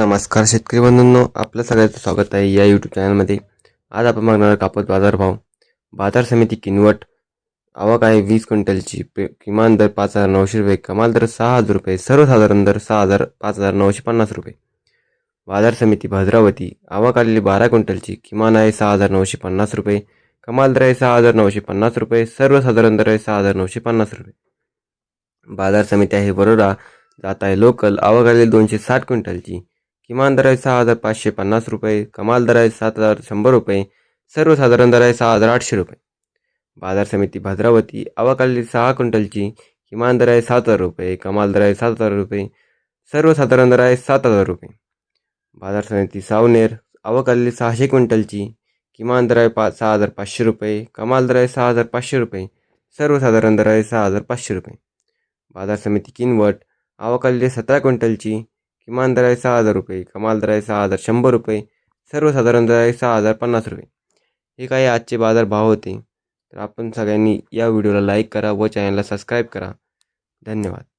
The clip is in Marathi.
नमस्कार शेतकरी बंधूंनो आपलं सगळ्याचं स्वागत आहे या यूट्यूब चॅनलमध्ये आज आपण बघणार कापूस बाजारभाव बाजार समिती किनवट. आवक आहे वीस क्विंटलची. पे किमान दर पाच हजार नऊशे रुपये कमाल दर सहा हजार रुपये सर्वसाधारण दर सहा हजार पाच हजार नऊशे पन्नास रुपये. बाजार समिती भद्रावती. आवक आलेली बारा क्विंटलची. किमान आहे सहा हजार नऊशे पन्नास रुपये कमाल दर आहे सहा हजार नऊशे पन्नास रुपये सर्वसाधारण दर आहे सहा हजार नऊशे पन्नास रुपये. बाजार समिती आहे बरोडा जात आहे लोकल. आवक आलेली दोनशे साठ क्विंटलची. किमान दर आहे सहा हजार पाचशे पन्नास रुपये कमाल दर आहे सात हजार शंभर रुपये सर्वसाधारण दर आहे सहा हजार आठशे रुपये. बाजार समिती भद्रावती आवक सहा क्विंटलची किमान दर आहे सात हजार रुपये कमाल दर आहे सात हजार रुपये सर्वसाधारण दर आहे सात हजार रुपये. बाजार समिती सावनेर आवक सहाशे क्विंटलची किमान दर आहे पाच सहा हजार पाचशे रुपये कमाल दर आहे सहा हजार पाचशे रुपये सर्वसाधारण दर आहे सहा हजार पाचशे रुपये. बाजार समिती किनवट आवक सतरा क्विंटलची किमान दर आहे सहा हजार रुपये कमाल दर आहे सहा हजार शंभर रुपये सर्वसाधारण दर आहे सहा हजार पन्नास रुपये. हे काही आजचे बाजार भाव होते? तर आपण सगळ्यांनी या व्हिडिओला लाईक करा व चॅनलला सबस्क्राईब करा. धन्यवाद.